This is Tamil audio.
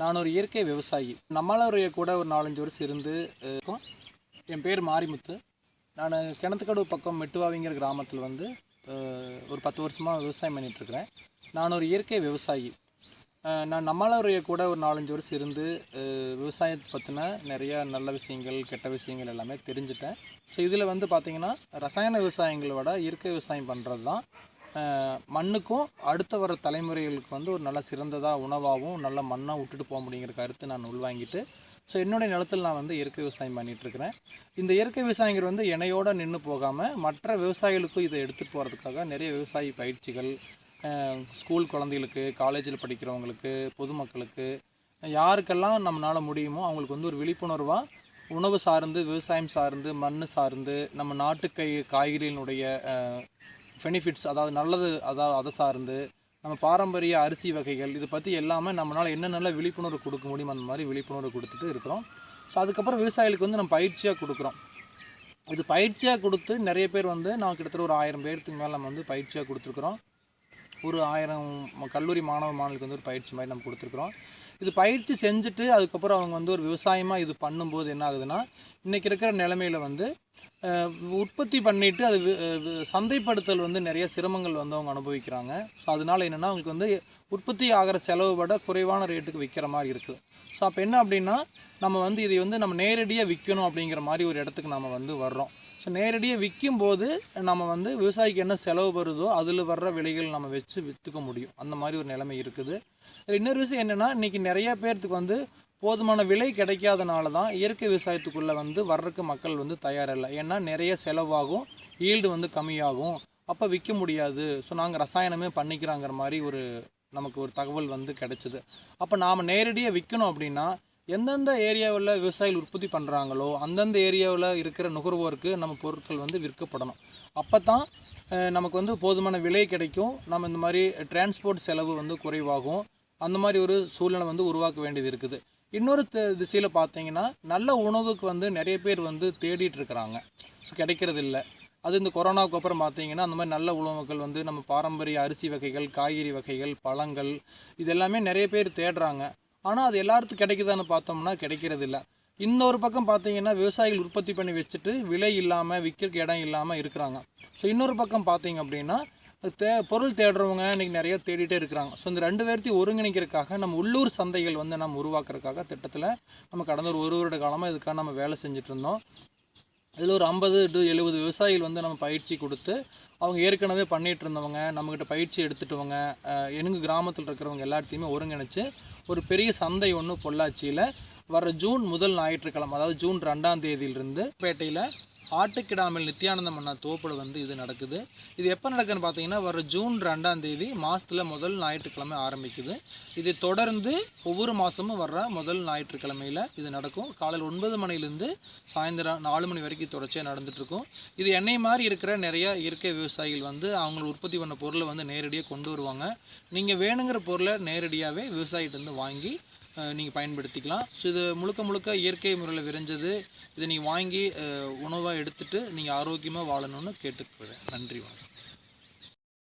நான் ஒரு இயற்கை விவசாயி. நம்மளுடைய கூட ஒரு நாலஞ்சு வருஷம் இருந்து இருக்கும். என் பேர் மாரிமுத்து. நான் கிணத்துக்கடவு பக்கம் மெட்டுவாவிங்கிற கிராமத்தில் வந்து ஒரு பத்து வருஷமாக விவசாயம் பண்ணிகிட்ருக்கிறேன் நான் ஒரு இயற்கை விவசாயி. நான் நம்மளுடைய கூட ஒரு நாலஞ்சு வருஷம் இருந்து விவசாயத்தை பற்றின நிறைய நல்ல விஷயங்கள் கெட்ட விஷயங்கள் எல்லாமே தெரிஞ்சுட்டேன். ஸோ இதில் வந்து பார்த்திங்கன்னா ரசாயன விவசாயங்களை விட இயற்கை விவசாயம் பண்ணுறது தான் மண்ணுக்கும் அடுத்த வர தலைமுறைகளுக்கு வந்து ஒரு நல்ல சிறந்ததாக உணவாகவும் நல்ல மண்ணாக விட்டுட்டு போக முடியுங்கிற கருத்து நான் உள்வாங்கிட்டு ஸோ என்னுடைய நிலத்தில் நான் வந்து இயற்கை விவசாயம் பண்ணிகிட்ருக்கிறேன் இந்த இயற்கை விவசாயிங்கிறது வந்து இணையோடு நின்று போகாமல் மற்ற விவசாயிகளுக்கும் இதை எடுத்துகிட்டு போகிறதுக்காக நிறைய விவசாயி பயிற்சிகள் ஸ்கூல் குழந்தைகளுக்கு காலேஜில் படிக்கிறவங்களுக்கு பொதுமக்களுக்கு யாருக்கெல்லாம் நம்மளால் முடியுமோ அவங்களுக்கு வந்து ஒரு விழிப்புணர்வாக உணவு சார்ந்து விவசாயம் சார்ந்து மண் சார்ந்து நம்ம நாட்டுக்கை காய்கறிகளினுடைய பெனிஃபிட்ஸ் அதாவது நல்லது அதாவது அதை சார்ந்து நம்ம பாரம்பரிய அரிசி வகைகள் இதை பற்றி எல்லாமே நம்மளால் என்னென்ன விழிப்புணர்வு கொடுக்க முடியும் அந்த மாதிரி விழிப்புணர்வு கொடுத்துட்டு இருக்கிறோம். ஸோ அதுக்கப்புறம் விவசாயிகளுக்கு வந்து நம்ம பயிற்சியாக கொடுக்குறோம். இது பயிற்சியாக கொடுத்து நிறைய பேர் வந்து நான் கிட்டத்தட்ட ஒரு ஆயிரம் பேர்த்துக்கு மேலே நம்ம வந்து பயிற்சியாக கொடுத்துருக்குறோம். ஒரு ஆயிரம் கல்லூரி மாணவ மாணவிகளுக்கு வந்து ஒரு பயிற்சி மாதிரி நம்ம கொடுத்துருக்குறோம். இது பயிற்சி செஞ்சுட்டு அதுக்கப்புறம் அவங்க வந்து ஒரு விவசாயமாக இது பண்ணும்போது என்ன ஆகுதுன்னா இன்றைக்கி இருக்கிற நிலமையில வந்து உற்பத்தி பண்ணிட்டு அது சந்தைப்படுத்தல் வந்து நிறைய சிரமங்கள் வந்து அவங்க அனுபவிக்கிறாங்க. ஸோ அதனால என்னென்னா அவங்களுக்கு வந்து உற்பத்தி ஆகிற செலவு விட குறைவான ரேட்டுக்கு விற்கிற மாதிரி இருக்குது. ஸோ அப்போ என்ன அப்படின்னா நம்ம வந்து இதை வந்து நம்ம நேரடியாக விற்கணும் அப்படிங்கிற மாதிரி ஒரு இடத்துக்கு நம்ம வந்து வர்றோம். ஸோ நேரடியாக விற்கும் போது நம்ம வந்து விவசாயிக்கு என்ன செலவு வருதோ அதில் வர்ற விலைகள் நம்ம வச்சு விற்றுக்க முடியும். அந்த மாதிரி ஒரு நிலைமை இருக்குது. இன்னொரு விஷயம் என்னென்னா இன்றைக்கி நிறைய பேர்த்துக்கு வந்து போதுமான விலை கிடைக்காதனால தான் இயற்கை விவசாயத்துக்குள்ளே வந்து வர்றதுக்கு மக்கள் வந்து தயாரில்லை. ஏன்னா நிறைய செலவாகும் ஈல்டு வந்து கம்மியாகும். அப்போ விற்க முடியாது. ஸோ நாங்கள் ரசாயனமே பண்ணிக்கிறாங்கிற மாதிரி ஒரு நமக்கு ஒரு தகவல் வந்து கிடைச்சிது. அப்போ நாம் நேரடியாக விற்கணும் அப்படின்னா எந்தெந்த ஏரியாவில் விவசாயிகள் உற்பத்தி பண்ணுறாங்களோ அந்தந்த ஏரியாவில் இருக்கிற நுகர்வோருக்கு நம்ம பொருட்கள் வந்து விற்கப்படணும். அப்போ தான் நமக்கு வந்து போதுமான விலை கிடைக்கும். நம்ம இந்த மாதிரி டிரான்ஸ்போர்ட் செலவு வந்து குறைவாகும். அந்த மாதிரி ஒரு சூழ்நிலை வந்து உருவாக்க வேண்டியது இருக்குது. இன்னொரு த திசையில் பார்த்தீங்கன்னா நல்ல உணவுக்கு வந்து நிறைய பேர் வந்து தேடிட்டு இருக்கிறாங்க ஸோ கிடைக்கிறது இல்லை அது இந்த கொரோனாவுக்கு அப்புறம் பார்த்தீங்கன்னா அந்த மாதிரி நல்ல உணவுகள் வந்து நம்ம பாரம்பரிய அரிசி வகைகள் காய்கறி வகைகள் பழங்கள் இது எல்லாமே நிறைய பேர் தேடுறாங்க. ஆனால் அது எல்லாத்துக்கும் கிடைக்குதான்னு பார்த்தோம்னா கிடைக்கிறது இல்லை இன்னொரு பக்கம் பார்த்தீங்கன்னா விவசாயிகள் உற்பத்தி பண்ணி வச்சுட்டு விலை இல்லாமல் விற்கிறக்கு இடம் இல்லாமல் இருக்கிறாங்க. ஸோ இன்னொரு பக்கம் பார்த்தீங்க அப்படின்னா தே பொருள் தேடுறவங்க இன்றைக்கி நிறைய தேடிட்டே இருக்கிறாங்க. ஸோ இந்த ரெண்டு பேர்த்தையும் ஒருங்கிணைக்கிறதுக்காக நம்ம உள்ளூர் சந்தைகள் வந்து நம்ம உருவாக்குறதுக்காக திட்டத்தில் நம்ம கடந்த ஒரு ஒரு வருட காலமாக இதுக்காக நம்ம வேலை செஞ்சுட்டு இருந்தோம். இதில் ஒரு ஐம்பது டு எழுபது விவசாயிகள் வந்து நம்ம பயிற்சி கொடுத்து அவங்க ஏற்கனவே பண்ணிட்டு இருந்தவங்க நம்மக்கிட்ட பயிற்சி எடுத்துட்டவங்க எனக்கு எங்க கிராமத்தில் இருக்கிறவங்க எல்லாத்தையுமே ஒருங்கிணைச்சு ஒரு பெரிய சந்தை ஒன்று பொள்ளாச்சியில் வர ஜூன் முதல் ஞாயிற்றுக்கிழமை அதாவது ஜூன் ரெண்டாம் தேதியிலிருந்து பேட்டையில் ஆட்டுக்கிடாமல் நித்யானந்தம் அண்ணா தோப்பில் வந்து இது நடக்குது. இது எப்போ நடக்குதுன்னு பார்த்தீங்கன்னா வர ஜூன் ரெண்டாம் தேதி மாதத்தில் முதல் ஞாயிற்றுக்கிழமை ஆரம்பிக்குது. இது தொடர்ந்து ஒவ்வொரு மாதமும் வர்ற முதல் ஞாயிற்றுக்கிழமையில் இது நடக்கும். காலையில் ஒன்பது மணிலேருந்து சாயந்தரம் நாலு மணி வரைக்கும் தொடர்ச்சியாக நடந்துகிட்ருக்கும் இது என்னை மாதிரி இருக்கிற நிறைய இயற்கை விவசாயிகள் வந்து அவங்க உற்பத்தி பண்ண பொருளை வந்து நேரடியாக கொண்டு வருவாங்க. நீங்கள் வேணுங்கிற பொருளை நேரடியாகவே விவசாயிகிட்டேருந்து வாங்கி நீங்கள் பயன்படுத்திக்கலாம். ஸோ இது முழுக்க முழுக்க இயற்கை முறையில் விரைஞ்சது. இதை நீங்கள் வாங்கி உணவாக எடுத்துகிட்டு நீங்கள் ஆரோக்கியமாக வாழணும்னு கேட்டுக்கிறேன். நன்றி வணக்கம்.